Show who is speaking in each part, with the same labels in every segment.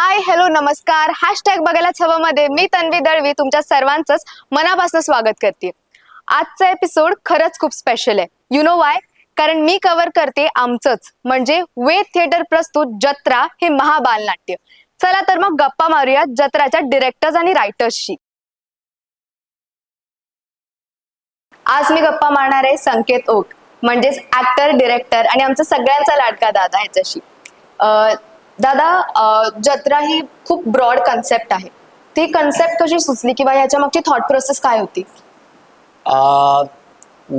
Speaker 1: Hi hello नमस्कार. Hashtag बघायलाच हवं मध्ये मी तन्वी दळवी तुमच्या सर्वांचंच मनापासून स्वागत करते. आजचा एपिसोड खरंच खूप स्पेशल आहे. यु नो वाय कारण मी कव्हर करते आमचंच. म्हणजे वेद थिएटर प्रस्तुत जत्रा हे महाबाल नाट्य चला तर मग गप्पा मारूया जत्राच्या डिरेक्टर्स आणि रायटर्सशी आज मी गप्पा मारणार आहे संकेत ओक. म्हणजेच ऍक्टर डिरेक्टर आणि आमचा सगळ्यांचा लाडका दादा ह्याच्याशी दादा जत्रा ही खूप ब्रॉड कन्सेप्ट आहे. ती कन्सेप्ट कशी सुचली किंवा ह्याच्या मागची थॉट प्रोसेस काय होती?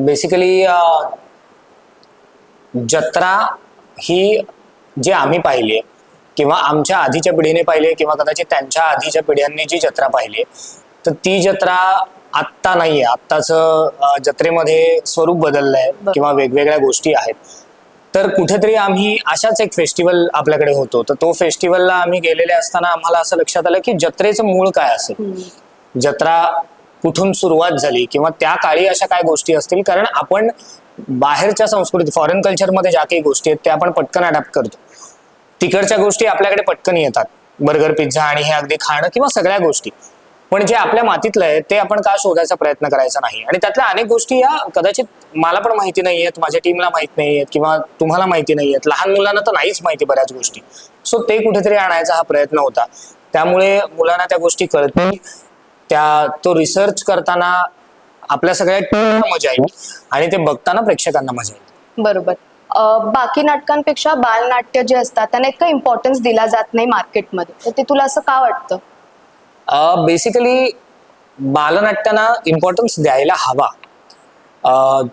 Speaker 2: बेसिकली जत्रा ही जी आम्ही पाहिली किंवा आमच्या आधीच्या पिढीने पाहिली किंवा कदाचित त्यांच्या आधीच्या पिढ्यांनी जी जत्रा पाहिली तर ती जत्रा आत्ता नाहीये. आत्ताचं जत्रेमध्ये स्वरूप बदललंय. किंवा वेगवेगळ्या गोष्टी आहेत. तर कुठेतरी आम्ही अशाच एक फेस्टिवल आपल्याकडे होतो. तर तो फेस्टिवलला आम्ही गेलेले असताना आम्हाला असं लक्षात आलं की जत्रेचं मूळ काय असेल? जत्रा कुठून सुरुवात झाली किंवा त्या काळी अशा काय गोष्टी असतील? कारण आपण बाहेरच्या संस्कृती फॉरेन कल्चरमध्ये ज्या काही गोष्टी आहेत त्या आपण पटकन अडॅप्ट करतो. तिकडच्या गोष्टी आपल्याकडे पटकन येतात. बर्गर पिझ्झा आणि हे अगदी खाणं किंवा सगळ्या गोष्टी. पण जे आपल्या मातीतलं आहे ते आपण का शोधायचा प्रयत्न करायचा नाही? आणि त्यातल्या अनेक गोष्टी या कदाचित मला पण माहिती नाही आहेत माझ्या टीमला माहीत नाही आहेत किंवा तुम्हाला माहिती नाही आहेत लहान मुलांना तर नाहीच माहिती बऱ्याच गोष्टी. सो ते कुठेतरी आणायचा हा प्रयत्न होता. त्यामुळे मुलांना त्या गोष्टी कळतील. त्या तो रिसर्च करताना आपल्या सगळ्या टीमला मजा येईल आणि ते बघताना प्रेक्षकांना मजा येईल.
Speaker 1: बरोबर. बाकी नाटकांपेक्षा बालनाट्य जे असतात त्यांना इतका इम्पॉर्टन्स दिला जात नाही मार्केटमध्ये तर ते तुला असं का वाटतं?
Speaker 2: बेसिकली बालनाट्यांना इम्पॉर्टन्स द्यायला हवा.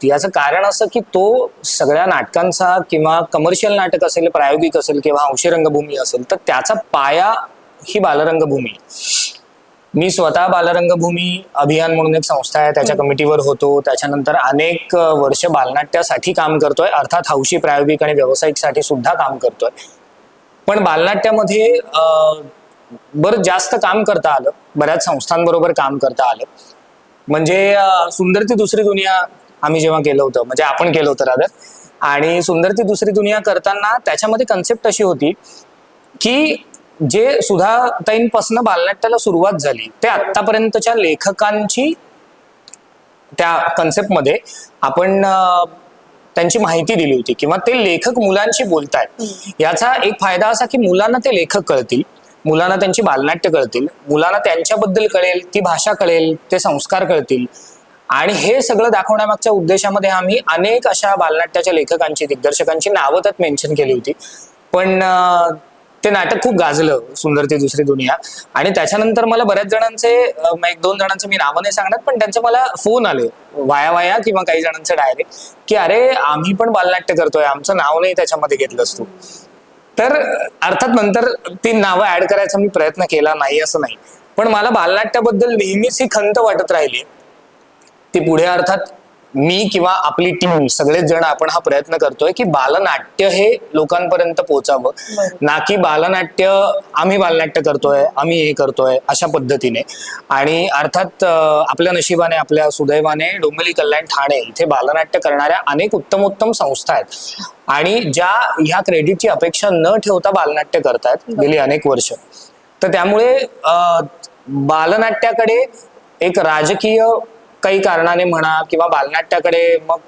Speaker 2: याचं कारण असं की तो सगळ्या नाटकांचा किंवा कमर्शियल नाटक असेल प्रायोगिक असेल किंवा अंशी रंगभूमी असेल तर त्याचा पाया ही बालरंगभूमी. मी स्वतः बालरंगभूमी अभियान म्हणून एक संस्था आहे त्याच्या कमिटीवर होतो. त्याच्यानंतर अनेक वर्ष बालनाट्यासाठी काम करतोय. अर्थात हौशी प्रायोगिक आणि व्यावसायिकसाठी सुद्धा काम करतोय. पण बालनाट्यामध्ये बरं जास्त काम करता आलं. बऱ्याच संस्थांबरोबर काम करता आलं. म्हणजे सुंदर ती दुसरी दुनिया आम्ही जेव्हा केलं होतं म्हणजे आपण केलं होतं रादर आणि सुंदर ती दुसरी दुनिया करताना त्याच्यामध्ये कन्सेप्ट अशी होती की जे सुधाताईंपासून बालनाट्याला सुरुवात झाली ते आतापर्यंतच्या लेखकांची त्या कन्सेप्टमध्ये आपण त्यांची माहिती दिली होती किंवा ते लेखक मुलांशी बोलतायत. याचा एक फायदा असा की मुलांना ते लेखक कळतील. मुलांना त्यांची बालनाट्य कळतील मुलांना त्यांच्याबद्दल कळेल ती भाषा कळेल ते संस्कार कळतील. आणि हे सगळं दाखवण्यामागच्या उद्देशामध्ये आम्ही अनेक अशा बालनाट्याच्या लेखकांची दिग्दर्शकांची नावं त्यात मेन्शन केली होती. पण ते नाटक खूप गाजलं सुंदर ती दुसरी दुनिया. आणि त्याच्यानंतर मला बऱ्याच जणांचे एक दोन जणांचे मी नावं नाही सांगणार पण त्यांचे मला फोन आले वाया वाया किंवा काही जणांचे डायरेक्ट की अरे आम्ही पण बालनाट्य करतोय आमचं नाव नाही त्याच्यामध्ये घेतलं असतो तर अर्थात नंतर ती नावं ऍड करायचा मी प्रयत्न केला नाही असं नाही. पण मला बालनाट्याबद्दल नेहमीच ही खंत वाटत राहिली. ती पुढे अर्थात मी किंवा आपली टीम सगळेच जण आपण हा प्रयत्न करतोय की बालनाट्य हे लोकांपर्यंत पोहोचावं. ना की बालनाट्य आम्ही बालनाट्य करतोय आम्ही हे करतोय अशा पद्धतीने. आणि अर्थात आपल्या नशिबाने आपल्या सुदैवाने डोंबिवली कल्याण ठाणे इथे बालनाट्य करणाऱ्या अनेक उत्तमोत्तम संस्था आहेत. आणि ज्या ह्या क्रेडिटची अपेक्षा न ठेवता बालनाट्य करतायत गेली अनेक वर्ष. तर त्यामुळे बालनाट्याकडे एक राजकीय काही कारणाने म्हणा किंवा बालनाट्याकडे मग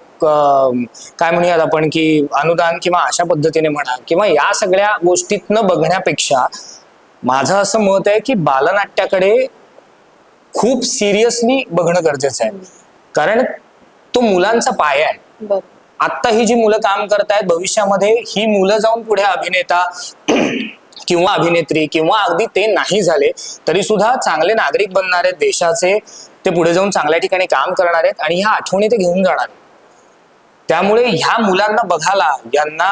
Speaker 2: काय म्हणूयात आपण की अनुदान किंवा अशा पद्धतीने म्हणा किंवा या सगळ्या गोष्टीतनं बघण्यापेक्षा माझं असं मत आहे की बालनाट्याकडे खूप सिरियसली बघणं गरजेचं आहे. कारण तो मुलांचा पाया आहे. आत्ता ही जी मुलं काम करतायत भविष्यामध्ये ही मुलं जाऊन पुढे अभिनेता किंवा अभिनेत्री किंवा अगदी ते नाही झाले तरी सुद्धा चांगले नागरिक बनणार देशाचे ते पुढे जाऊन चांगल्या ठिकाणी काम करणार आहेत आणि ह्या आठवणी ते घेऊन जाणार आहेत. त्यामुळे ह्या मुलांना बघायला यांना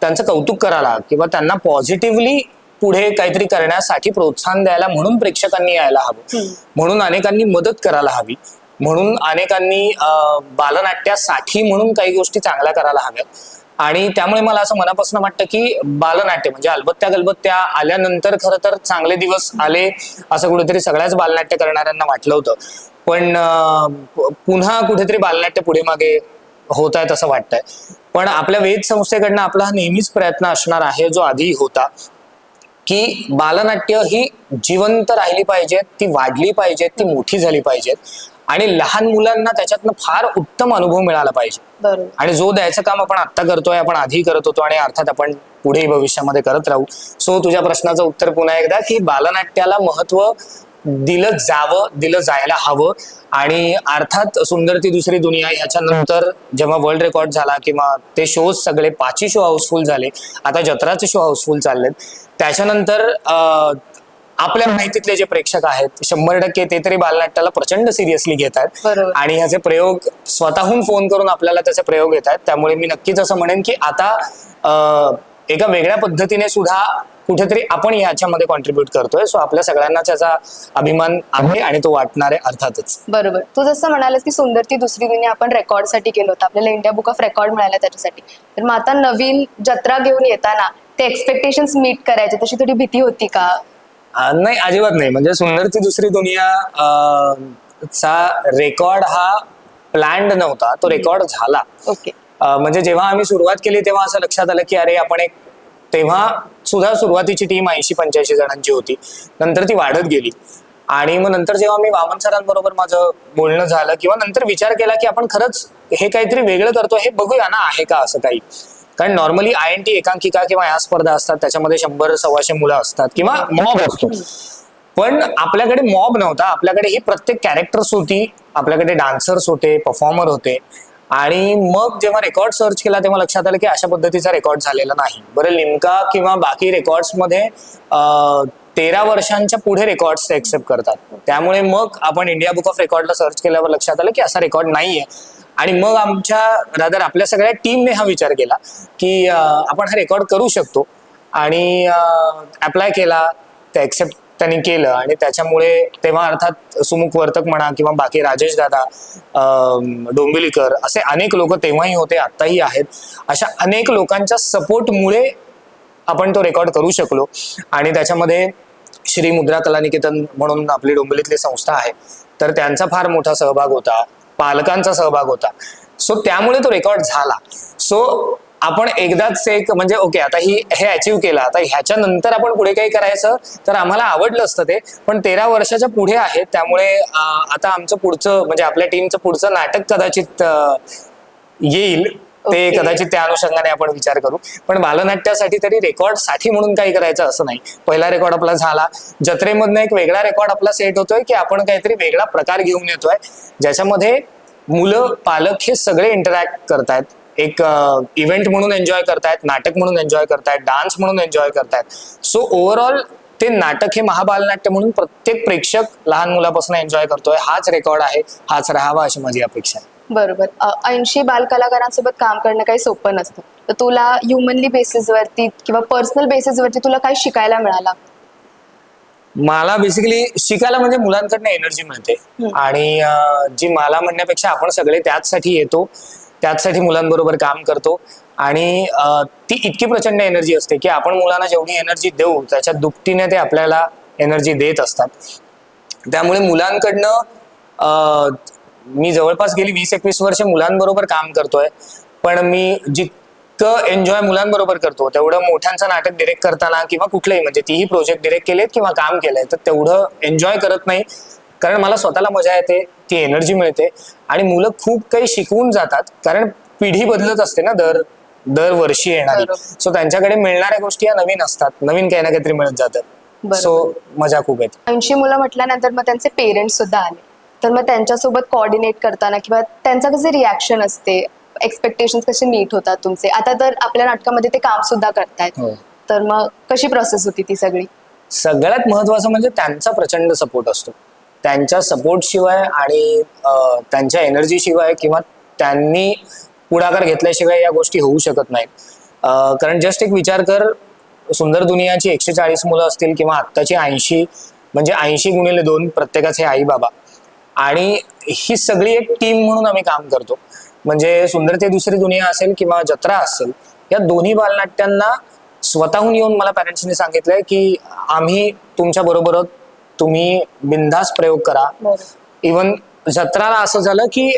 Speaker 2: त्यांचं कौतुक करायला किंवा त्यांना पॉझिटिव्हली पुढे काहीतरी करण्यासाठी प्रोत्साहन द्यायला म्हणून प्रेक्षकांनी यायला हवं. म्हणून अनेकांनी मदत करायला हवी. म्हणून अनेकांनी बालनाट्यासाठी म्हणून काही गोष्टी चांगल्या करायला हव्यात. आणि त्यामुळे मला असं मनापासून वाटतं की बालनाट्य म्हणजे अलबत्त्या गलबत्त्या आल्यानंतर खरं तर चांगले दिवस आले असं कुठेतरी सगळ्याच बालनाट्य करणाऱ्यांना वाटलं होतं. पण पुन्हा कुठेतरी बालनाट्य पुढे मागे होत आहेत असं वाटतंय. पण आपल्या वेद संस्थेकडनं आपला हा नेहमीच प्रयत्न असणार आहे जो आधी होता की बालनाट्य ही जिवंत राहिली पाहिजेत ती वाढली पाहिजेत ती मोठी झाली पाहिजेत. आणि लहान मुलांना त्याच्यातनं फार उत्तम अनुभव मिळाला पाहिजे. आणि जो द्यायचं काम आपण आत्ता करतोय आपण आधी करत होतो आणि अर्थात आपण पुढेही भविष्यामध्ये करत राहू. सो तुझ्या प्रश्नाचं उत्तर पुन्हा एकदा की बालनाट्याला महत्त्व दिलं जावं दिलं जायला हवं. आणि अर्थात सुंदर ती दुसरी दुनिया ह्याच्यानंतर जेव्हा वर्ल्ड रेकॉर्ड झाला किंवा ते शोज सगळे पाचही शो हाऊसफुल झाले. आता जत्राचे शो हाऊसफुल चाललेत. त्याच्यानंतर आपल्या माहितीतले जे प्रेक्षक आहेत शंभर टक्के ते तरी बालनाट्याला प्रचंड सिरियसली घेत आहेत
Speaker 1: बरोबर.
Speaker 2: आणि ह्याचे प्रयोग स्वतःहून फोन करून आपल्याला त्याचे प्रयोग येत आहेत त्यामुळे मी नक्कीच असं म्हणेन की आता अं, एका वेगळ्या पद्धतीने सुद्धा कुठेतरी आपण याच्यामध्ये कॉन्ट्रीब्युट करतोय. सो आपल्या सगळ्यांना त्याचा अभिमान आहे आणि तो वाटणार आहे अर्थातच.
Speaker 1: बरोबर. तू जसं म्हणालस की सुंदर ती दुसरी दुनिया आपण रेकॉर्डसाठी केलं होतं. आपल्याला इंडिया बुक ऑफ रेकॉर्ड मिळाला त्याच्यासाठी. तर मग आता नवीन जत्रा घेऊन येताना ते एक्सपेक्टेशन्स मीट करायचे. तशी थोडी भीती होती का?
Speaker 2: नाही अजिबात नाही. म्हणजे सुंदर ती दुसरी दुनिया चा रेकॉर्ड हा प्लॅन्ड नव्हता. तो रेकॉर्ड झाला.
Speaker 1: ओके.
Speaker 2: म्हणजे जेव्हा आम्ही सुरुवात केली तेव्हा असं लक्षात आलं की अरे आपण एक तेव्हा सुद्धा सुरुवातीची टीम ऐंशी पंच्याऐंशी जणांची होती. नंतर ती वाढत गेली. आणि मग नंतर जेव्हा मी वामन सरांबरोबर माझं बोलणं झालं किंवा नंतर विचार केला की आपण खरंच हे काहीतरी वेगळं करतो हे बघूया ना आहे का असं काही? कारण नॉर्मली आय एन टी एकांकिका किंवा या स्पर्धा असतात त्याच्यामध्ये शंभर सव्वाशे मुलं असतात किंवा मॉब असतो. पण आपल्याकडे मॉब नव्हता. आपल्याकडे ही प्रत्येक कॅरेक्टर्स होती. आपल्याकडे डान्सर्स होते परफॉर्मर होते. आणि मग जेव्हा रेकॉर्ड सर्च केला तेव्हा लक्षात आलं की अशा पद्धतीचा रेकॉर्ड झालेला नाही. बरं लिमका किंवा बाकी रेकॉर्ड्समध्ये तेरा वर्षांच्या पुढे रेकॉर्ड्स ते एक्सेप्ट करतात. त्यामुळे मग आपण इंडिया बुक ऑफ रेकॉर्डला सर्च केल्यावर लक्षात आलं की असा रेकॉर्ड नाहीये. आणि मग आमच्या रादर आपल्या सगळ्या टीमने हा विचार केला की आपण हा रेकॉर्ड करू शकतो. आणि अप्लाय केला ते ॲक्सेप्ट त्यांनी केलं आणि त्याच्यामुळे तेव्हा अर्थात सुमुख वर्तक म्हणा किंवा बाकी राजेश दादा डोंबिवलीकर असे अनेक लोक तेव्हाही होते आत्ताही आहेत. अशा अनेक लोकांच्या सपोर्टमुळे आपण तो रेकॉर्ड करू शकलो. आणि त्याच्यामध्ये श्री मुद्रा कला निकेतन म्हणून आपली डोंबिवलीतली संस्था आहे. तर त्यांचा फार मोठा सहभाग होता. पालकांचा सहभाग होता. सो त्यामुळे तो रेकॉर्ड झाला. सो आपण एकदाच एक म्हणजे ओके आता ही हे अचीव्ह केलं. आता ह्याच्या नंतर आपण पुढे काही करायचं तर आम्हाला आवडलं असतं ते. पण तेरा वर्षाच्या पुढे आहे त्यामुळे आता आमचं पुढचं म्हणजे आपल्या टीमचं पुढचं नाटक कदाचित येईल. ते. कदाचित त्या अनुषंगाने आपण विचार करू. पण बालनाट्यासाठी तरी रेकॉर्डसाठी म्हणून काही करायचं असं नाही. पहिला रेकॉर्ड आपला झाला. जत्रेमधनं एक वेगळा रेकॉर्ड आपला सेट होतोय की आपण काहीतरी वेगळा प्रकार घेऊन येतोय. ज्याच्यामध्ये मुलं पालक हे सगळे इंटरॅक्ट करतायत. एक इव्हेंट म्हणून एन्जॉय करतायत नाटक म्हणून एन्जॉय करतायत डान्स म्हणून एन्जॉय करतायत. सो ओव्हरऑल ते नाटक हे महाबालनाट्य म्हणून प्रत्येक प्रेक्षक लहान मुलापासून एन्जॉय करतोय. हाच रेकॉर्ड आहे. हाच राहावा अशी माझी अपेक्षा आहे.
Speaker 1: बरोबर. ऐंशी बालकलाकारांसोबत काम करणं काही सोपं नसतं. तर तुला ह्युमनली बेसिसवरती किंवा पर्सनल बेसिसवरती तुला काय शिकायला मिळाला?
Speaker 2: मला बेसिकली शिकायला म्हणजे मुलांकडनं एनर्जी मिळते. आणि जी मला म्हणण्यापेक्षा आपण सगळे त्याचसाठी येतो. त्याचसाठी मुलांबरोबर काम करतो. आणि ती इतकी प्रचंड एनर्जी असते की आपण मुलांना जेवढी एनर्जी देऊ त्याच्या दुपटीने ते आपल्याला एनर्जी देत असतात. त्यामुळे मुलांकडनं मी जवळपास गेली वीस एकवीस वर्ष मुलांबरोबर काम करतोय. पण मी जितकं एन्जॉय मुलांबरोबर करतो तेवढं मोठ्यांचं नाटक डिरेक्ट करताना किंवा कुठलंही म्हणजे तीही प्रोजेक्ट डिरेक्ट केलेत किंवा काम केलंय तर तेवढं एन्जॉय करत नाही. कारण मला स्वतःला मजा येते ती एनर्जी मिळते आणि मुलं खूप काही शिकवून जातात. कारण पिढी बदलत असते ना दर दरवर्षी येणारी. सो त्यांच्याकडे मिळणाऱ्या गोष्टी या नवीन असतात. नवीन काही ना काहीतरी मिळत जातात
Speaker 1: बरोबर.
Speaker 2: सो मजा खूप येते.
Speaker 1: ऐंशी मुलं म्हटल्यानंतर मग त्यांचे पेरेंट्स सुद्धा आले. तर मग त्यांच्यासोबत कॉर्डिनेट करताना किंवा त्यांचं कसे रिॲक्शन असते? एक्सपेक्टेशन कसे मीट होतात तुमचे? आता तर आपल्या नाटकामध्ये ते काम सुद्धा करतायत.
Speaker 2: हो.
Speaker 1: तर मग कशी प्रोसेस होती ती सगळी?
Speaker 2: सगळ्यात महत्वाचं म्हणजे त्यांचा प्रचंड सपोर्ट असतो. त्यांच्या सपोर्ट शिवाय आणि अं, त्यांच्या एनर्जी शिवाय किंवा त्यांनी पुढाकार घेतल्याशिवाय या गोष्टी होऊ शकत नाहीत. अं, कारण जस्ट एक विचार कर सुंदर दुनियाची एकशे चाळीस मुलं असतील किंवा आत्ताची ऐंशी म्हणजे ऐंशी गुणिले दोन प्रत्येकाचे आई बाबा आणि ही सगळी एक टीम म्हणून आम्ही काम करतो. म्हणजे सुंदर ते दुसरी दुनिया असेल किंवा जत्रा असेल या दोन्ही बालनाट्यांना स्वतःहून येऊन मला पॅरेंट्सनी सांगितलंय की आम्ही तुमच्या बरोबर. तुम्ही बिनधास्त प्रयोग करा. इवन जत्राला असं झालं की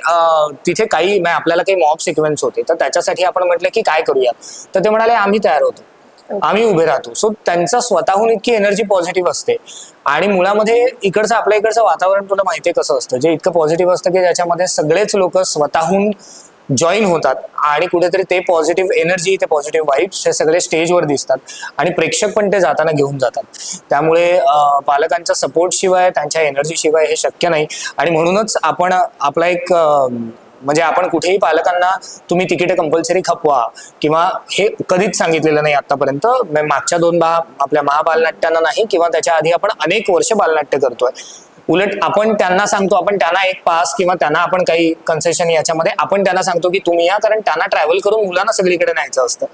Speaker 2: तिथे काही म्हणजे आपल्याला काही मॉब सिक्वेन्स होते. तर त्याच्यासाठी आपण म्हटलं की काय करूया? तर ते म्हणाले आम्ही तयार होतो. आम्ही उभे राहतो. सो त्यांचा स्वतःहून इतकी एनर्जी पॉझिटिव्ह असते. आणि मुलामध्ये इकडचं आपल्या इकडचं वातावरण तुला माहितीये कसं असतं. जे इतकं पॉझिटिव्ह असतं की ज्याच्यामध्ये सगळेच लोक स्वतःहून जॉईन होतात आणि कुठेतरी ते पॉझिटिव्ह एनर्जी ते पॉझिटिव्ह वाईब्स हे सगळे स्टेजवर दिसतात. आणि प्रेक्षक पण ते जाताना घेऊन जातात. त्यामुळे पालकांच्या सपोर्टशिवाय त्यांच्या एनर्जीशिवाय हे शक्य नाही. आणि म्हणूनच आपण आपला एक म्हणजे आपण कुठेही पालकांना तुम्ही तिकीट कंपल्सरी खपवा किंवा हे कधीच सांगितलेलं नाही आतापर्यंत. मागच्या दोन बा आपल्या महाबालनाट्यांना नाही किंवा त्याच्या आधी आपण अनेक वर्ष बालनाट्य करतोय. उलट आपण त्यांना सांगतो आपण त्यांना एक पास किंवा त्यांना आपण काही कन्सेशन याच्यामध्ये आपण त्यांना सांगतो की तुम्ही या कारण त्यांना ट्रॅव्हल करून मुलांना सगळीकडे न्यायचं असतं.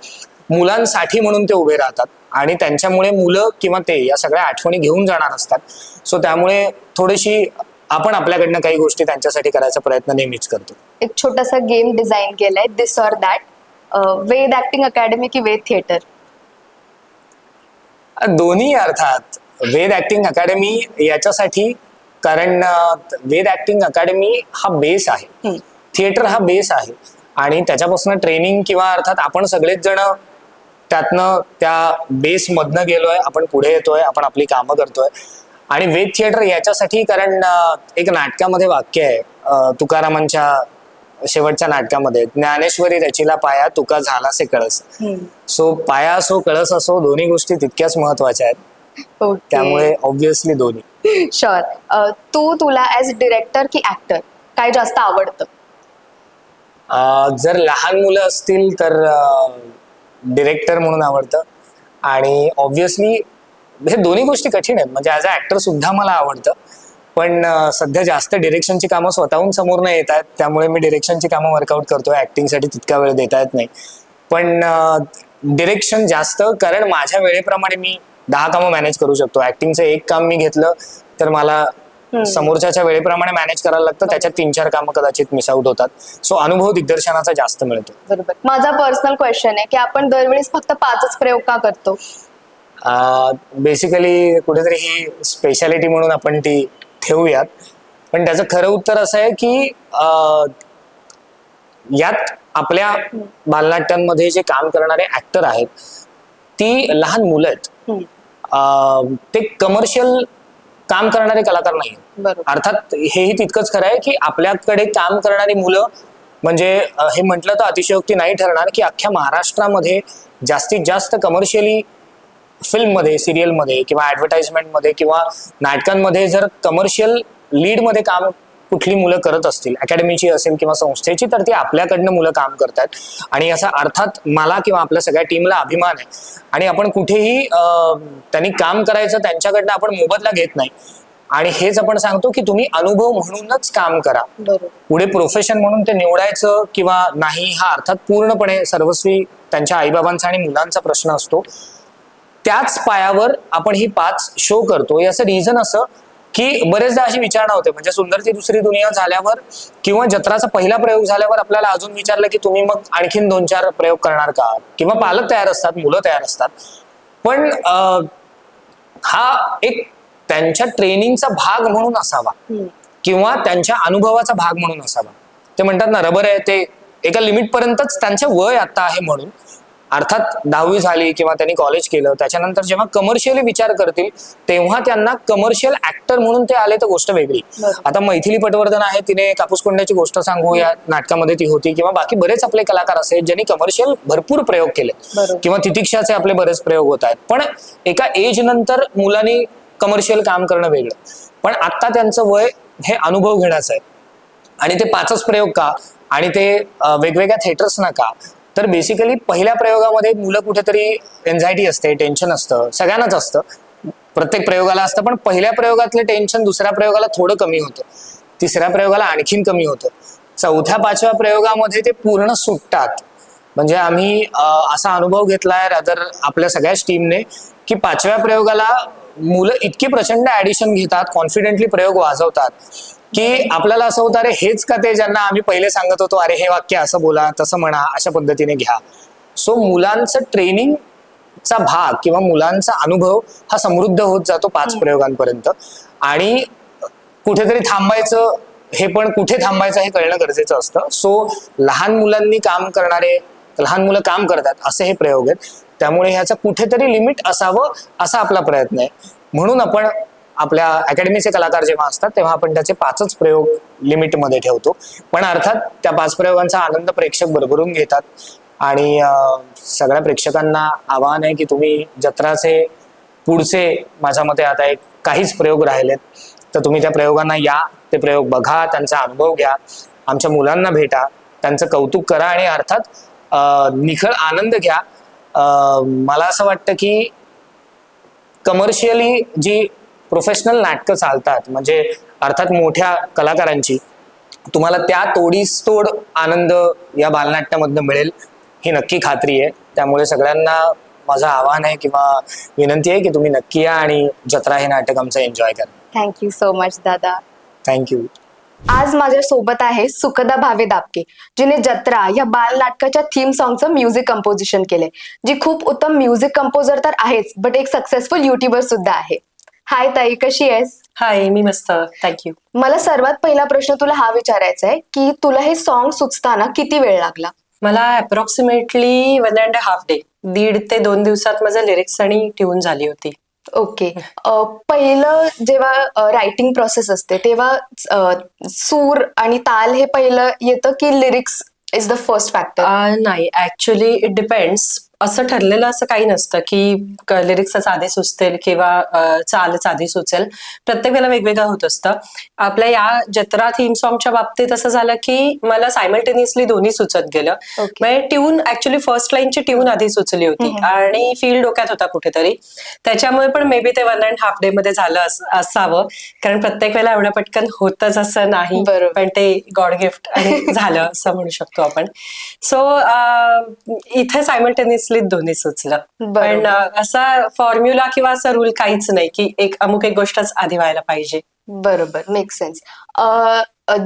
Speaker 2: मुलांसाठी म्हणून ते उभे राहतात आणि त्यांच्यामुळे मुलं किंवा ते या सगळ्या आठवणी घेऊन जाणार असतात. सो त्यामुळे थोडीशी आपण आपल्याकडनं काही गोष्टी त्यांच्यासाठी करायचा प्रयत्न नेहमीच करतो.
Speaker 1: एक छोटासा गेम डिझाईन केलाय this or that Ved acting academy की वेद थिएटर
Speaker 2: दोन्ही अर्थात वेद ऍक्टिंग अकॅडमी याच्यासाठी कारण वेद ऍक्टिंग अकॅडमी हा बेस आहे. थिएटर हा बेस आहे. आणि त्याच्यापासून ट्रेनिंग किंवा अर्थात आपण सगळेच जण त्यातनं त्या बेस मधनं गेलोय आपण पुढे येतोय आपण आपली कामं करतोय. आणि वेद थिएटर याच्यासाठी कारण एक नाटकामध्ये वाक्य आहे तुकारामांच्या शेवटच्या नाटकामध्ये ज्ञानेश्वरी रचिला पाया तुका झालासे कळस. सो पाया असो कळस असो दोन्ही गोष्टी तितक्याच महत्त्वाच्या आहेत. त्यामुळे ऑब्विसली दोन्ही.
Speaker 1: शुअर तू तुला ऍज डिरेक्टर की ऍक्टर काय जास्त आवडतं?
Speaker 2: जर लहान मुलं असतील तर डिरेक्टर म्हणून आवडतं. आणि ऑब्विसली हे दोन्ही गोष्टी कठीण आहेत. म्हणजे ॲज अ ऍक्टर सुद्धा मला आवडतं. पण सध्या जास्त डिरेक्शनची कामं स्वतःहून समोर नाही येत आहेत. त्यामुळे मी डिरेक्शनची कामं वर्कआउट करतोय. ऍक्टिंगसाठी तितका वेळ देता येत नाही. पण डिरेक्शन जास्त कारण माझ्या वेळेप्रमाणे मी दहा कामं मॅनेज करू शकतो. ऍक्टिंगचं एक काम मी घेतलं तर मला समोरच्याच्या वेळेप्रमाणे मॅनेज करायला लागतं. त्याच्यात तीन चार कामं कदाचित मिस आउट होतात. सो अनुभव दिग्दर्शनाचा जास्त मिळतो.
Speaker 1: बरोबर. माझा पर्सनल क्वेश्चन आहे की आपण दरवेळेस फक्त पाचच प्रयोग का करतो?
Speaker 2: बेसिकली कुठेतरी ही स्पेशालिटी म्हणून आपण ती ठेवूयात. पण त्याचं खरं उत्तर असं आहे की यात आपल्या बालनाट्यांमध्ये जे काम करणारे ऍक्टर आहेत ती लहान मुलं आहेत. ते कमर्शियल काम करणारे कलाकार नाही अर्थात हेही तितकंच खरं आहे की आपल्याकडे काम करणारी मुलं म्हणजे हे म्हटलं तर अतिशयोक्ती नाही ठरणार की अख्ख्या महाराष्ट्रामध्ये जास्तीत जास्त कमर्शियली फिल्ममध्ये सिरियलमध्ये किंवा ऍडव्हर्टाइजमेंटमध्ये किंवा नाटकांमध्ये जर कमर्शियल लीडमध्ये काम कुठली मुलं करत असतील अकॅडमीची असेल किंवा संस्थेची तर ती आपल्याकडनं मुलं काम करतात. आणि याचा अर्थात मला किंवा आपल्या सगळ्या टीमला अभिमान आहे. आणि आपण कुठेही त्यांनी काम करायचं त्यांच्याकडनं आपण मोबदला घेत नाही. आणि हेच आपण सांगतो की तुम्ही अनुभव म्हणूनच काम करा. पुढे प्रोफेशन म्हणून ते निवडायचं किंवा नाही हा अर्थात पूर्णपणे सर्वस्वी त्यांच्या आईबाबांचा आणि मुलांचा प्रश्न असतो. त्याच पायावर आपण ही पाच शो करतो. याचं रिझन असं की बरेचदा अशी विचारणा होते. म्हणजे सुंदरची दुसरी दुनिया झाल्यावर किंवा जत्राचा पहिला प्रयोग झाल्यावर आपल्याला अजून विचारलं की तुम्ही मग आणखीन दोन चार प्रयोग करणार का? किंवा पालक तयार असतात मुलं तयार असतात. पण हा एक त्यांच्या ट्रेनिंगचा भाग म्हणून असावा. किंवा त्यांच्या अनुभवाचा भाग म्हणून असावा. ते म्हणतात ना रबर आहे ते एका लिमिट पर्यंतच त्यांचे वय आता आहे म्हणून. अर्थात दहावी झाली किंवा त्यांनी कॉलेज केलं त्याच्यानंतर जेव्हा कमर्शियली विचार करतील तेव्हा त्यांना कमर्शियल ऍक्टर म्हणून ते आले तर गोष्ट वेगळी. आता मैथिली पटवर्धन आहे तिने कापूस कोंड्याची गोष्ट सांगू या नाटकामध्ये ती होती किंवा बाकी बरेच आपले कलाकार असे ज्यांनी कमर्शियल भरपूर प्रयोग केले. किंवा तितिक्षाचे आपले बरेच प्रयोग होत आहेत. पण एका एज नंतर मुलांनी कमर्शियल काम करणं वेगळं. पण आता त्यांचं वय हे अनुभव घेण्याचं आहे. आणि ते पाचच प्रयोग का? आणि ते वेगवेगळ्या थिएटर्सना का? तर बेसिकली पहिल्या प्रयोगामध्ये मुलं कुठेतरी एन्झायटी असते टेन्शन असतं सगळ्यांनाच असतं. प्रत्येक प्रयोगाला असतं पण पहिल्या प्रयोगातलं टेन्शन दुसऱ्या प्रयोगाला थोडं कमी होतं. तिसऱ्या प्रयोगाला आणखीन कमी होतं. चौथ्या पाचव्या प्रयोगामध्ये ते पूर्ण सुटतात. म्हणजे आम्ही असा अनुभव घेतलाय रादर आपल्या सगळ्याच टीमने की पाचव्या प्रयोगाला मुलं इतकी प्रचंड ऍडिशन घेतात कॉन्फिडेंटली प्रयोग वाजवतात. की आपल्याला असं होतं अरे हेच का ते ज्यांना आम्ही पहिले सांगत होतो अरे हे वाक्य असं बोला तसं म्हणा अशा पद्धतीने घ्या. सो मुलांचं ट्रेनिंगचा भाग किंवा मुलांचा अनुभव हा समृद्ध होत जातो पाच प्रयोगांपर्यंत. आणि कुठेतरी थांबायचं हे पण कुठे थांबायचं हे कळणं गरजेचं असतं. सो लहान मुलांनी काम करणारे लहान मुलं काम करतात असे हे प्रयोग आहेत. त्यामुळे ह्याचं कुठेतरी लिमिट असावं असा आपला प्रयत्न आहे. म्हणून आपण आपल्या अकॅडमीचे कलाकार जेव्हा असतात तेव्हा आपण त्याचे पाचच प्रयोग लिमिटमध्ये ठेवतो. पण अर्थात त्या पाच प्रयोगांचा आनंद प्रेक्षक भरभरून घेतात. आणि सगळ्या प्रेक्षकांना आवाहन आहे की तुम्ही जत्राचे पुढचे माझ्या मते आता एक काहीच प्रयोग राहिलेत तर तुम्ही त्या प्रयोगांना या ते प्रयोग बघा त्यांचा अनुभव घ्या आमच्या मुलांना भेटा त्यांचं कौतुक करा आणि अर्थात निखळ आनंद घ्या. मला असं वाटतं की कमर्शियली जी प्रोफेशनल नाटकं चालतात. म्हणजे अर्थात मोठ्या कलाकारांची. तुम्हाला त्या तोडीस तोड आनंद या बालनाट्यामधनं मिळेल ही नक्की खात्री आहे. त्यामुळे सगळ्यांना माझं आव्हान आहे किंवा विनंती आहे की तुम्ही नक्की या आणि जत्रा हे नाटक आमचं एन्जॉय करा.
Speaker 1: थँक्यू सो मच दादा.
Speaker 2: थँक्यू
Speaker 1: आज माझ्या सोबत आहे सुखदा भावे दापके जिने जत्रा या बाल नाटकाच्या थीम सॉंगचं म्युझिक कंपोजिशन केलंय. जी खूप उत्तम म्युझिक कंपोजर तर आहेच बट एक सक्सेसफुल युट्यूबर सुद्धा आहे. हाय ताई कशी आहेस?
Speaker 3: हाय मी मस्त. थँक्यू
Speaker 1: मला सर्वात पहिला प्रश्न तुला हा विचारायचा आहे की तुला हे सॉन्ग सुचताना किती वेळ लागला?
Speaker 3: मला approximately one and half day दीड ते दोन दिवसात माझं लिरिक्स आणि ट्यून झाली होती.
Speaker 1: ओके पहिलं जेव्हा रायटिंग प्रोसेस असते तेव्हा सूर आणि ताल हे पहिलं येतं की lyrics is the first factor
Speaker 3: नाही ऍक्च्युली इट डिपेंड्स असं ठरलेलं असं काही नसतं की लिरिक्सच आधी सुचतील किंवा अं, चालच आधी सुचेल. प्रत्येक वेळेला वेगवेगळं होत असतं. आपल्या या जत्रा थीम सॉंगच्या बाबतीत असं झालं की मला सायमल्टेनियसली दोन्ही सुचत गेलं. म्हणजे ट्यून ऍक्च्युली फर्स्ट लाईनची ट्यून आधी सुचली होती. आणि फील डोक्यात होता कुठेतरी. त्याच्यामुळे पण मे बी ते वन अँड हाफ डे मध्ये झालं अस- असावं. कारण प्रत्येक वेळेला एवढं पटकन होतच असं नाही. पण ते गॉड गिफ्ट झालं असं म्हणू शकतो आपण. सो इथे सायमल्टेनियसली दोन्ही सुचलं. पण असा फॉर्म्युला किंवा असा रूल काहीच नाही की एक अमुक एक गोष्टच आधी व्हायला पाहिजे.
Speaker 1: बरोबर. मेक सेन्स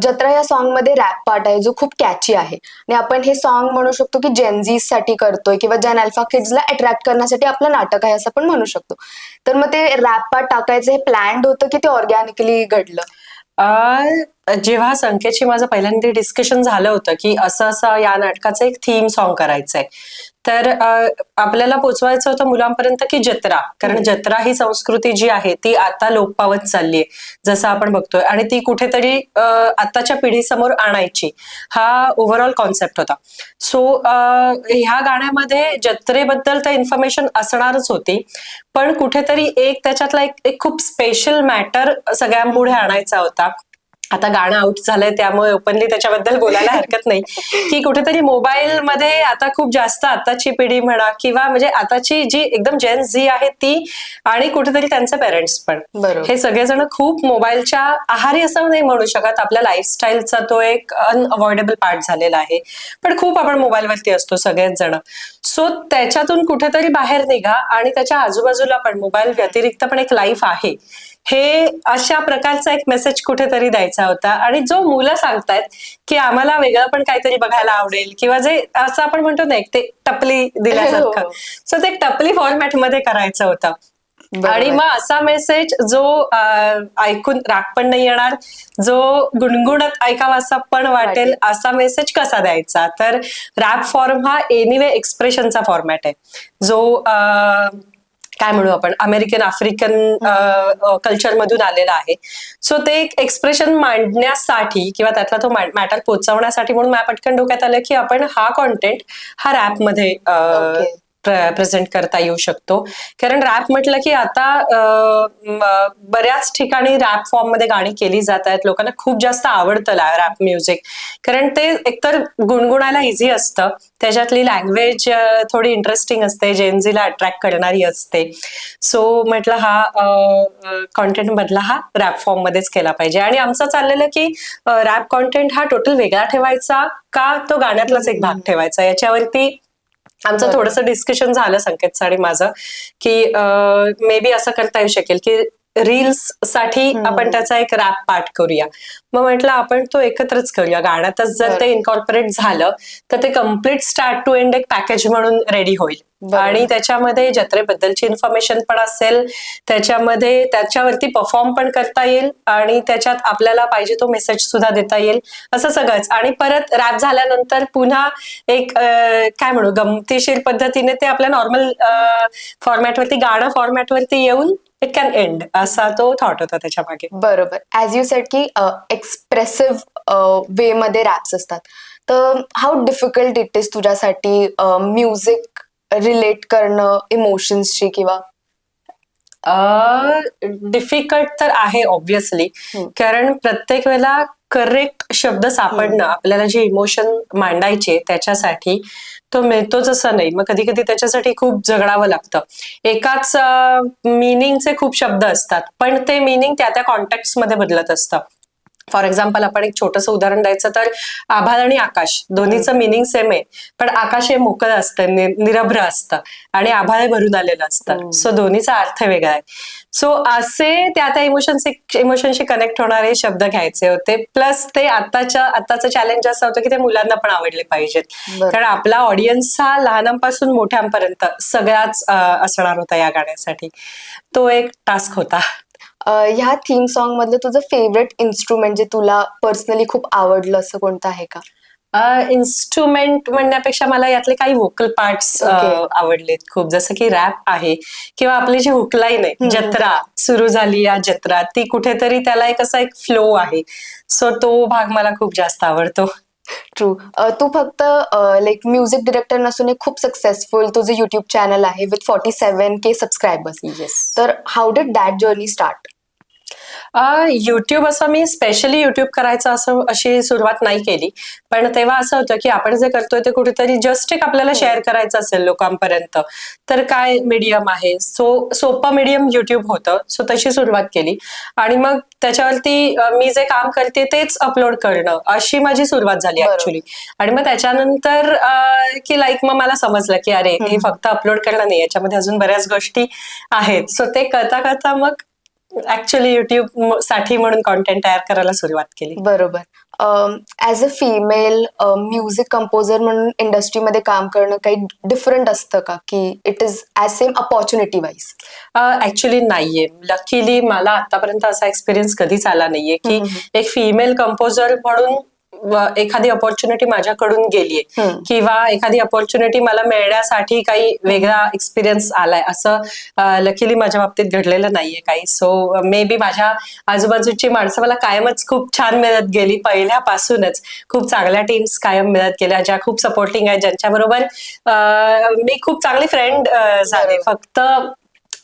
Speaker 1: जत्रा या सॉन्गमध्ये रॅप पार्ट आहे जो खूप कॅची आहे. आणि आपण हे सॉन्ग म्हणू शकतो की जेनझीजसाठी करतोय किंवा जन अल्फा किड्सला अट्रॅक्ट करण्यासाठी आपलं नाटक आहे असं पण म्हणू शकतो. तर मग ते रॅप पार्ट टाकायचं हे प्लॅन्ड होतं की ते ऑर्गॅनिकली घडलं?
Speaker 3: जेव्हा संकेतशी माझं पहिल्यांदा डिस्कशन झालं होतं की असं असं या नाटकाचं एक थीम सॉन्ग करायचंय. तर आपल्याला पोचवायचं होतं मुलांपर्यंत की जत्रा. कारण जत्रा ही संस्कृती जी आहे ती आता लोप पावत चालली आहे जसं आपण बघतोय. आणि ती कुठेतरी आताच्या पिढीसमोर आणायची. हा ओव्हरऑल कॉन्सेप्ट होता. सो ह्या गाण्यामध्ये जत्रेबद्दल तर इन्फॉर्मेशन असणारच होती. पण कुठेतरी एक त्याच्यातला एक एक खूप स्पेशल मॅटर सगळ्यांपुढे आणायचा होता. आता गाणं आउट झालंय त्यामुळे ओपनली त्याच्याबद्दल बोलायला हरकत नाही. की कुठेतरी मोबाईल मध्ये आता खूप जास्त आताची पिढी म्हणा किंवा म्हणजे आताची जी एकदम जेन झी आहे ती आणि कुठेतरी त्यांचे पेरेंट्स पण. हे सगळेजण खूप मोबाईलच्या आहारी असं नाही म्हणू शकत. आपल्या लाईफस्टाईलचा तो एक अनअवॉइडेबल पार्ट झालेला आहे. पण खूप आपण मोबाईलवरती असतो सगळेच जण. सो त्याच्यातून कुठेतरी बाहेर निघा आणि त्याच्या आजूबाजूला पण मोबाईल व्यतिरिक्त पण एक लाईफ आहे. हे अशा प्रकारचा एक मेसेज कुठेतरी द्यायचा होता. आणि जो मुलं सांगतायत की आम्हाला वेगळं पण काहीतरी बघायला आवडेल किंवा जे असं आपण म्हणतो ना एक ते टपली दिल्यासारखं.
Speaker 1: हो.
Speaker 3: सो ते टपली फॉर्मॅटमध्ये करायचं होतं. आणि मग असा मेसेज जो ऐकून राग पण नाही येणार जो गुणगुणत ऐकावा असा पण वाटेल असा मेसेज कसा द्यायचा? तर रॅप फॉर्म हा एनिवे एक्सप्रेशनचा फॉर्मॅट आहे. जो काय म्हणू आपण? अमेरिकन आफ्रिकन कल्चर मधून आलेला आहे. सो ते एक एक्सप्रेशन मांडण्यासाठी किंवा त्यातला तो मॅटर पोहोचवण्यासाठी म्हणून मला पटकन डोक्यात आलं की आपण हा कॉन्टेंट हा रॅपमध्ये अं,
Speaker 1: Okay.
Speaker 3: प्रेझेंट करता येऊ शकतो. कारण रॅप म्हटलं की आता बऱ्याच ठिकाणी रॅप फॉर्ममध्ये गाणी केली जात आहेत. लोकांना खूप जास्त आवडतं रॅप म्युझिक कारण ते एकतर गुणगुणायला इझी असतं. त्याच्यातली लँग्वेज थोडी इंटरेस्टिंग असते. जेनझीला अट्रॅक्ट करणारी असते. सो म्हटलं हा कॉन्टेंट मधला हा रॅप फॉर्म मध्येच केला पाहिजे. आणि आमचं चाललेलं की रॅप कॉन्टेंट हा टोटल वेगळा ठेवायचा का तो गाण्यातलाच एक भाग ठेवायचा? याच्यावरती आमचं. थोडंसं डिस्कशन झालं संकेत आणि माझं की मे बी असं करता येऊ शकेल की
Speaker 1: रील्ससाठी.
Speaker 3: आपण त्याचा एक रॅप पार्ट करूया मग म्हटलं आपण तो एकत्रच करूया गाण्यातच जर ते. इन्कॉर्पोरेट झालं तर ते कंप्लीट स्टार्ट टू एंड एक पॅकेज म्हणून रेडी होईल. आणि त्याच्यामध्ये जत्रेबद्दलची इन्फॉर्मेशन पण असेल त्याच्यामध्ये त्याच्यावरती परफॉर्म पण करता येईल आणि त्याच्यात आपल्याला पाहिजे तो मेसेज सुद्धा देता येईल असं सगळंच. आणि परत रॅप झाल्यानंतर पुन्हा एक काय म्हणू गमतीशीर पद्धतीने ते आपल्या नॉर्मल फॉर्मॅटवरती गाणं फॉर्मॅटवरती येऊन इट कॅन एंड असा तो थॉट होता त्याच्यामागे.
Speaker 1: बरोबर. ऍज यू सेट की एक्सप्रेसिव्ह वे मध्ये रॅप्स असतात. तर हाऊ डिफिकल्ट इट इज तुझ्यासाठी म्युझिक रिलेट करणं इमोशन्सशी किंवा
Speaker 3: डिफिकल्ट तर आहे ऑब्विसली. कारण प्रत्येक वेळेला करेक्ट शब्द सापडणं आपल्याला जे इमोशन मांडायचे त्याच्यासाठी तो मिळतोच असं नाही. मग कधी कधी त्याच्यासाठी खूप झगडावं लागतं. एकाच मिनिंगचे खूप शब्द असतात. पण ते मिनिंग त्या त्या कॉन्टेक्टमध्ये बदलत असतं. फॉर एक्झाम्पल आपण एक छोटंसं उदाहरण द्यायचं तर आभाळ आणि आकाश दोन्हीचं मिनिंग सेम आहे. पण आकाश हे मोकळं असतं निरभ्र असतं आणि आभाळ हे भरून आलेलं असतं. सो दोन्हीचा अर्थ वेगळा आहे. सो असे त्या त्या इमोशनशी इमोशनशी कनेक्ट होणारे शब्द घ्यायचे होते. प्लस ते आताच्या आताचं चॅलेंज असं होतं की ते मुलांना पण आवडले पाहिजेत. कारण आपला ऑडियन्स हा लहानांपासून मोठ्यांपर्यंत सगळ्याच अं, असणार होता या गाण्यासाठी. तो एक टास्क होता.
Speaker 1: ह्या थीम सॉन्ग मधलं तुझं फेवरेट इन्स्ट्रुमेंट जे तुला पर्सनली खूप आवडलं असं कोणतं आहे का
Speaker 3: इन्स्ट्रुमेंट म्हणण्यापेक्षा मला यातले काही वोकल पार्ट्स
Speaker 1: Okay.
Speaker 3: आवडलेत खूप जसं की रॅप आहे किंवा आपली जी हुकलाईन आहे
Speaker 1: हम्म.
Speaker 3: जत्रा सुरू झाली या जत्रा ती कुठेतरी त्याला एक असा एक फ्लो आहे सो तो भाग मला खूप जास्त आवडतो
Speaker 1: ट्रू तू फक्त लाईक म्युझिक डिरेक्टर नसून एक खूप सक्सेसफुल तुझं युट्यूब चॅनल आहे with forty seven K subscribers
Speaker 3: yes
Speaker 1: तर how did that journey start
Speaker 3: YouTube असं मी स्पेशली युट्यूब करायचं असं अशी सुरुवात नाही केली. पण तेव्हा असं होतं की आपण जे करतोय ते कुठेतरी जस्ट एक आपल्याला शेअर करायचं असेल लोकांपर्यंत. तर काय मीडियम आहे? सो सोपं मीडियम युट्यूब होतं. सो तशी सुरुवात केली. आणि मग त्याच्यावरती मी जे काम करते तेच अपलोड करणं अशी माझी सुरुवात झाली. ऍक्च्युली आणि मग त्याच्यानंतर की लाईक मग मला समजलं की अरे हे फक्त अपलोड करणं नाही. याच्यामध्ये अजून बऱ्याच गोष्टी आहेत. सो ते करता करता मग ऍक्च्युली युट्यूबसाठी म्हणून कॉन्टेंट तयार करायला सुरुवात केली.
Speaker 1: बरोबर. As a female music composer म्हणून इंडस्ट्रीमध्ये काम करणं काही डिफरंट असतं का? की it is as same opportunity wise
Speaker 3: actually नाहीये. लकीली मला आतापर्यंत असा एक्सपिरियन्स कधीच आला नाहीये की. एक फिमेल कंपोजर म्हणून एखादी अपॉर्च्युनिटी माझ्याकडून गेलीये. किंवा एखादी अपॉर्च्युनिटी मला मिळण्यासाठी काही वेगळा एक्सपिरियन्स आलाय. असं लकीली माझ्या बाबतीत घडलेलं नाहीये काही. सो मे बी माझ्या आजूबाजूची माणसं मला कायमच खूप छान मिळत गेली पहिल्यापासूनच. खूप चांगल्या टीम्स कायम मिळत गेल्या ज्या खूप सपोर्टिंग आहेत ज्यांच्याबरोबर मी खूप चांगली फ्रेंड झाले. फक्त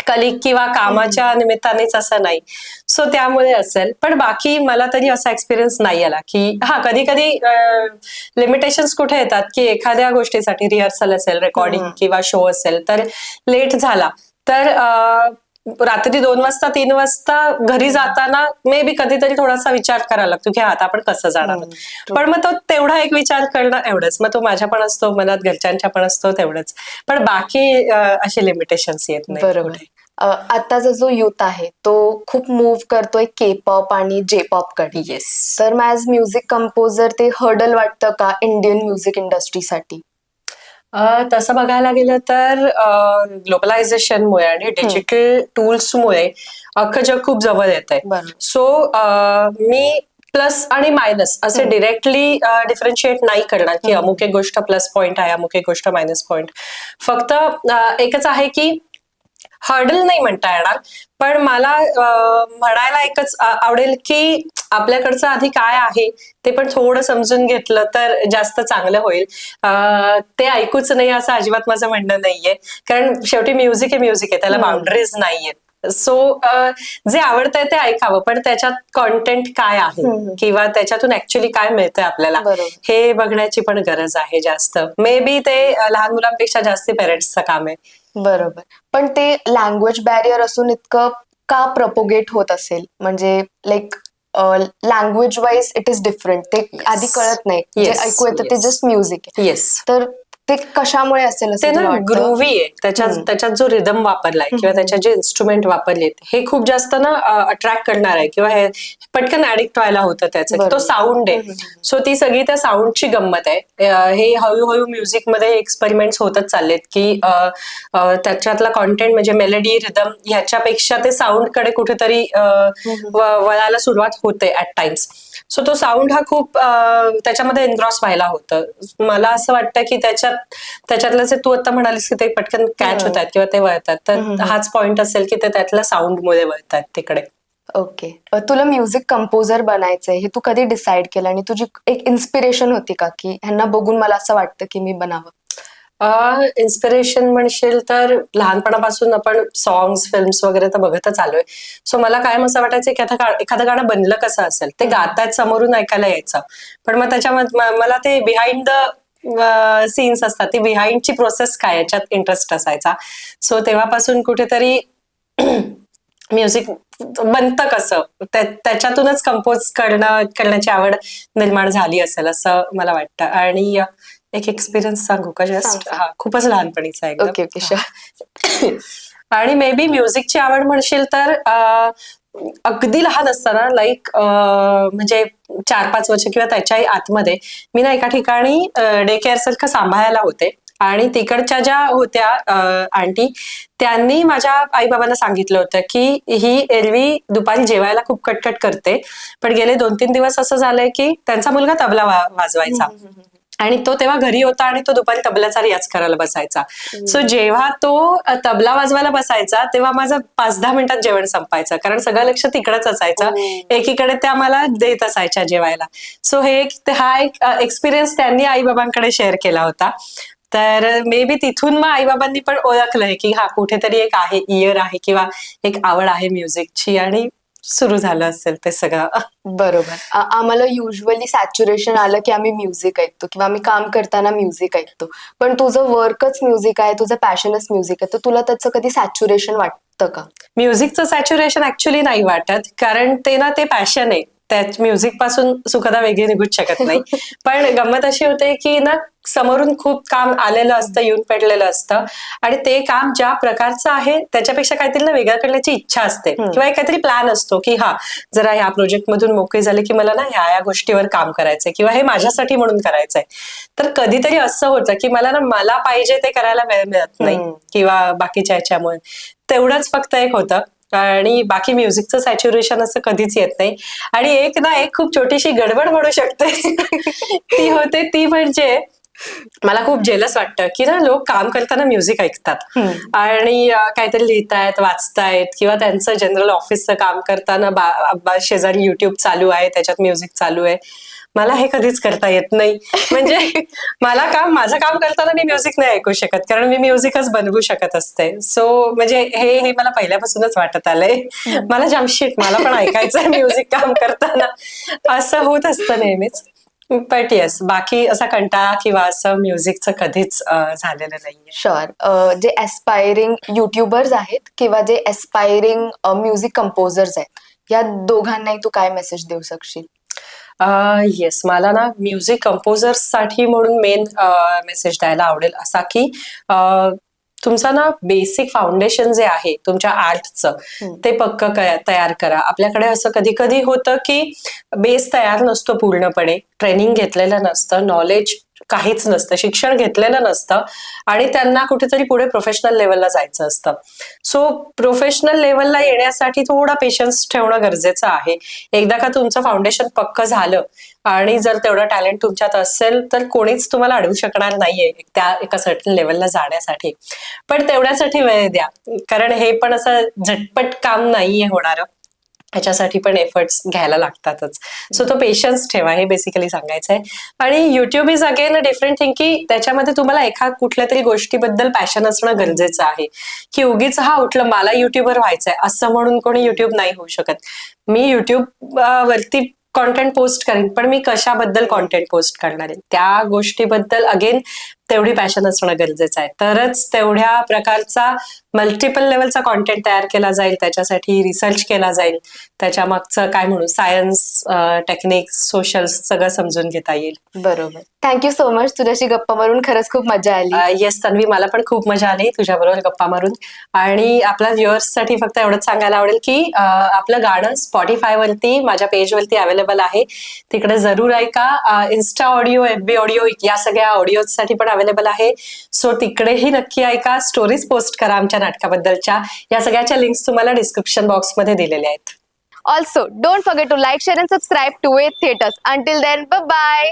Speaker 3: कलिक किंवा कामाच्या निमित्तानेच असं नाही. सो त्यामुळे असेल. पण बाकी मला तरी असा एक्सपिरियन्स नाही आला की हा कधी कधी लिमिटेशन्स कुठे येतात की एखाद्या गोष्टीसाठी रिहर्सल असेल रेकॉर्डिंग. किंवा शो असेल तर लेट झाला. तर रात्री दोन वाजता तीन वाजता घरी जाताना मे बी कधीतरी थोडासा विचार करायला लागतो की आता आपण कसं जाणार. पण मग तो तेवढा एक विचार करणं एवढंच. मग तो माझ्या पण असतो मनात घरच्यांच्या पण असतो तेवढंच. पण बाकी असे लिमिटेशन्स येत नाही
Speaker 1: बरोबर. आताचा जो युथ आहे तो खूप मूव्ह करतोय के पॉप आणि जे पॉपकडे
Speaker 3: येस
Speaker 1: तर मग ऍज म्युझिक कंपोजर ते हर्डल वाटतं का इंडियन म्युझिक इंडस्ट्रीसाठी
Speaker 3: तसं बघायला गेलं तर ग्लोबलायझेशनमुळे आणि डिजिटल टूल्समुळे अख्खं जग खूप जवळ येत आहे सो मी प्लस आणि मायनस असे. डिरेक्टली डिफरन्शिएट नाही करणार की. अमुक एक गोष्ट प्लस पॉईंट आहे अमुक एक गोष्ट मायनस पॉईंट फक्त एकच आहे की हर्डल नाही म्हणता येणार. पण मला म्हणायला एकच आवडेल की आपल्याकडचं आधी काय आहे ते पण थोडं समजून घेतलं तर जास्त चांगलं होईल. ते ऐकूच नाही असं अजिबात माझं म्हणणं नाहीये. कारण शेवटी म्युझिक हे म्युझिक आहे त्याला. बाउंड्रीज नाहीयेत. सो जे आवडतंय ते ऐकावं पण त्याच्यात कॉन्टेंट काय आहे. किंवा त्याच्यातून ऍक्च्युली काय मिळतंय आपल्याला? हे बघण्याची पण गरज आहे जास्त. मे बी ते लहान मुलांपेक्षा जास्त पेरेंट्सचं काम आहे.
Speaker 1: बरोबर. पण ते लँग्वेज बॅरियर असून इतकं का प्रपोगेट होत असेल? म्हणजे like language wise it is different ते. आधी कळत नाही. जे ऐकू येतं ते. जस्ट म्युझिक आहे.
Speaker 3: येस
Speaker 1: तर ते कशामुळे असेल
Speaker 3: ते ना? ग्रुव्ही आहे. त्याच्यात. त्याच्यात जो रिदम वापरलाय किंवा त्याच्यात जे इन्स्ट्रुमेंट वापरलेत हे खूप जास्त ना अट्रॅक्ट करणार आहे. किंवा हे पटकन ऍडिक्ट व्हायला होतं त्याचं. तो साऊंड आहे. सो ती सगळी त्या साऊंडची गंमत आहे. हे हळूहळू म्युझिकमध्ये एक्सपेरिमेंट होतच चाललेत की त्याच्यातला कॉन्टेंट म्हणजे मेलडी रिदम ह्याच्यापेक्षा ते साऊंडकडे कुठेतरी वळायला सुरुवात होते ऍट टाइम्स सो तो साऊंड हा खूप त्याच्यामध्ये एनग्रॉस व्हायला होतं. मला असं वाटतं की त्याच्यात त्याच्यातलं जे तू आता म्हणालीस की ते पटकन कॅच. होतात किंवा ते वळतात तर. हाच पॉइंट असेल की ते त्यातल्या साऊंड मुळे वळतात तिकडे.
Speaker 1: ओके तुला म्युझिक कंपोजर बनायचंय हे तू कधी डिसाईड केलं? आणि तुझी एक इन्स्पिरेशन होती का की ह्यांना बघून मला असं वाटतं की मी बनावं?
Speaker 3: इन्स्पिरेशन म्हणशील तर लहानपणापासून आपण सॉंग्स फिल्म्स वगैरे तर बघतच आलोय. सो मला काय असं वाटायचं की आता एखादं गाणं बनलं कसं असेल? ते गातायत समोरून ऐकायला यायचं. पण मग त्याच्यामध्ये मला ते बिहाइंड द सीन्स असतात. ती बिहाइंडची प्रोसेस काय? याच्यात इंटरेस्ट असायचा. सो तेव्हापासून कुठेतरी म्युझिक बनतं कसं? त्याच्यातूनच कंपोज करणं करण्याची आवड निर्माण झाली असेल असं मला वाटतं. आणि एक एक्सपिरियन्स सांगू का? जस्ट. हा खूपच लहानपणीचा एकदम.
Speaker 1: ओके ओके
Speaker 3: आणि मे बी म्युझिकची आवड म्हणशील तर अगदी लहान असताना लाईक म्हणजे चार पाच वर्ष किंवा त्याच्याही आतमध्ये मी ना एका ठिकाणी डे केअर सारखं सांभाळायला होते. आणि तिकडच्या ज्या होत्या आंटी त्यांनी माझ्या आईबाबांना सांगितलं होतं की ही एरवी दुपारी जेवायला खूप कटकट करते. पण गेले दोन तीन दिवस असं झालंय की त्यांचा मुलगा तबला वाजवायचा. आणि तो तेव्हा घरी होता आणि तो दुपारी तबल्याचा रियाज करायला बसायचा. सो जेव्हा तो तबला वाजवायला बसायचा तेव्हा माझं पाच दहा मिनिटात जेवण संपायचं. कारण सगळं लक्ष तिकडच असायचं. एकीकडे त्या मला देत असायच्या जेवायला. सो हे एक हा एक एक्सपिरियन्स त्यांनी आई बाबांकडे शेअर केला होता. तर मे बी तिथून मग आईबाबांनी पण ओळखलंय की हा कुठेतरी एक आहे इयर आहे किंवा एक आवड आहे म्युझिकची आणि सुरू झालं असेल ते सगळं.
Speaker 1: बरोबर. आम्हाला युजली सॅच्युरेशन आलं की आम्ही म्युझिक ऐकतो किंवा आम्ही काम करताना म्युझिक ऐकतो. पण तुझं वर्कच म्युझिक आहे तुझं पॅशनच म्युझिक आहे तर तुला त्याचं कधी सॅच्युरेशन वाटतं का?
Speaker 3: म्युझिकचं सॅच्युरेशन ऍक्च्युली नाही वाटत कारण ते ना ते पॅशन आहे. त्या म्युझिकपासून सुखदा वेगळी निघूच शकत नाही. पण गंमत अशी होते की ना समोरून खूप काम आलेलं असतं येऊन पडलेलं असतं. आणि ते काम ज्या प्रकारचं आहे त्याच्यापेक्षा काहीतरी ना वेगळं करण्याची इच्छा असते. किंवा एक काहीतरी प्लॅन असतो की हा जरा ह्या प्रोजेक्ट मधून मोकळी झाले की मला ना ह्या या गोष्टीवर काम करायचंय किंवा हे माझ्यासाठी म्हणून करायचंय. तर कधीतरी असं होतं की मला ना मला पाहिजे ते करायला वेळ मिळत नाही. किंवा बाकीच्या ह्याच्यामुळे. तेवढंच फक्त एक होतं. आणि बाकी म्युझिकचं सॅच्युरेशन असं कधीच येत नाही. आणि एक ना एक खूप छोटीशी गडबड म्हणू शकते. ती होते ती म्हणजे मला खूप जेलस वाटतं की ना लोक काम करताना म्युझिक ऐकतात. आणि काहीतरी लिहितायत वाचतायत किंवा त्यांचं जनरल ऑफिसचं काम करताना बा- शेजारी युट्यूब चालू आहे त्याच्यात म्युझिक चालू आहे. मला हे कधीच करता येत नाही. म्हणजे मला काम माझं काम करताना मी म्युझिक नाही ऐकू शकत कारण मी म्युझिकच बनवू शकत असते. सो म्हणजे हे हे मला पहिल्यापासूनच वाटत आलंय. मला जामशीट मला पण ऐकायचं म्युझिक काम करताना. असं होत असतं नेहमीच. बट येस बाकी असा कंटाळा किंवा असं म्युझिकचं कधीच झालेलं नाहीये.
Speaker 1: शुअर जे एस्पायरिंग युट्युबर्स आहेत किंवा जे एस्पायरिंग म्युझिक कंपोजर्स आहेत या दोघांनाही तू काय मेसेज देऊ शकशील?
Speaker 3: येस मला ना म्युझिक कंपोजर्ससाठी म्हणून मेन मेसेज द्यायला आवडेल असा की तुमचं ना बेसिक फाउंडेशन जे आहे तुमच्या आर्टचं. ते पक्क तयार करा. आपल्याकडे असं कधी कधी होतं की बेस तयार नसतो पूर्णपणे. ट्रेनिंग घेतलेलं नसतं नॉलेज काहीच नसतं शिक्षण घेतलेलं नसतं आणि त्यांना कुठेतरी पुढे प्रोफेशनल लेवलला जायचं असतं. सो प्रोफेशनल लेवलला येण्यासाठी थोडा पेशन्स ठेवणं गरजेचं आहे. एकदा का तुमचं फाउंडेशन पक्क झालं आणि जर तेवढं टॅलेंट तुमच्यात असेल तर कोणीच तुम्हाला अडवू शकणार नाहीये त्या एका सर्टन लेवलला जाण्यासाठी. पण तेवढ्यासाठी वेळ द्या. कारण हे पण असं झटपट काम नाहीये होणारं. ह्याच्यासाठी पण एफर्ट्स घ्यायला लागतातच. सो तो पेशन्स ठेवा हे बेसिकली सांगायचं आहे आणि YouTube is again a different thing की त्याच्यामध्ये तुम्हाला एका कुठल्या तरी गोष्टीबद्दल पॅशन असणं गरजेचं आहे. की उगीच हा उठलं मला युट्यूबर व्हायचंय. असं म्हणून कोणी युट्यूब नाही होऊ शकत. मी युट्यूब वरती कॉन्टेंट पोस्ट करेन पण मी कशाबद्दल कॉन्टेंट पोस्ट करणार आहे? त्या गोष्टीबद्दल अगेन तेवढी पॅशन असणं गरजेचं आहे. तरच तेवढ्या प्रकारचा मल्टिपल लेवलचा कॉन्टेंट तयार केला जाईल त्याच्यासाठी रिसर्च केला जाईल त्याच्या मागचं काय म्हणू सायन्स टेक्निक्स सोशल सगळं समजून घेता येईल.
Speaker 1: बरोबर. थँक्यू सो मच तुझ्याशी गप्पा मारून खरंच खूप मजा आली.
Speaker 3: येस तन्वी मला पण खूप मजा आली तुझ्याबरोबर गप्पा मारून. आणि आपल्या व्ह्युअर्ससाठी फक्त एवढंच सांगायला आवडेल की आपलं गाणं स्पॉटीफाय वरती माझ्या पेज वरती अवेलेबल आहे. तिकडे जरूर ऐका. Insta audio F B audio या सगळ्या ऑडिओ साठी पण अवेलेबल आहे. सो तिकडेही नक्की ऐका. स्टोरीज पोस्ट करा आमच्या नाटकाबद्दलच्या. या सगळ्याच्या लिंक्स तुम्हाला डिस्क्रिप्शन बॉक्समध्ये दिलेल्या आहेत.
Speaker 1: Also don't forget to like share and subscribe to a theatres until then bye